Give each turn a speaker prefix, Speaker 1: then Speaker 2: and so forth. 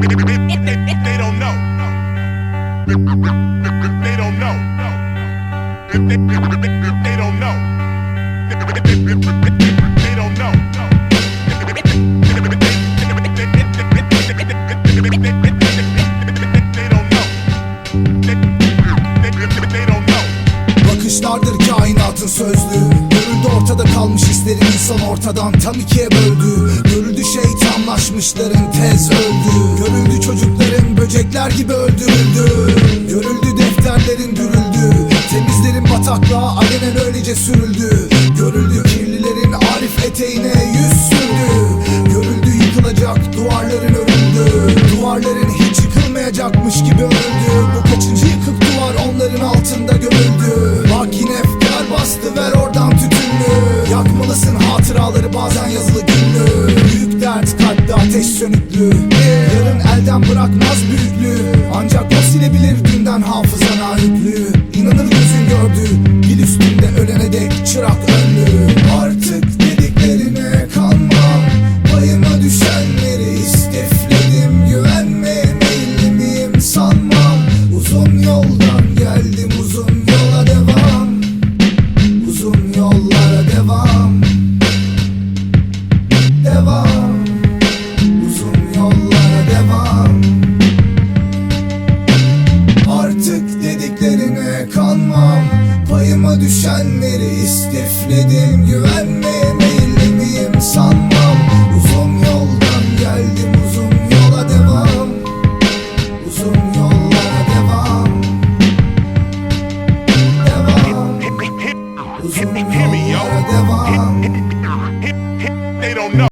Speaker 1: They don't know. They
Speaker 2: Görüldü ortada kalmış hislerin insan ortadan tam ikiye böldü. Görüldü şeytanlaşmışların tez öldü Görüldü böcekler gibi öldürüldü. Görüldü defterlerin dürüldü Temizlerin bataklığa alenen öylece sürüldü. Görüldü kirlilerin arif eteğine yüz sürdü. Görüldü yıkılacak duvarların örüldü. Duvarların hiç yıkılmayacakmış gibi öldü Bu kaçıncı yıkık duvar onların altında gömüldü Bak yine efkar bastı ver oradan tütünlü. Yakmalısın hatıraları bazen yazılı günlü. Büyük dert kalpte ateş sönüklü Elden bırakmaz büyüklüğü. Ancak o silebilir dünden hafızana yüklü İnanır gözün gördü Bil üstünde ölene dek çırak önlü Artık dediklerine kanmam Payıma düşenleri istifledim. Güvenmeye meyilli miyim sanmam. Uzun yoldan geldim uzun yola devam. Uzun yollara devam. Devam utanmam Payıma düşenleri istifledim. Güvenmeye meyilliyim sanmam. Uzun yoldan geldim uzun yola devam. Uzun yollara devam. Devam. Uzun yollara devam.
Speaker 1: They don't know.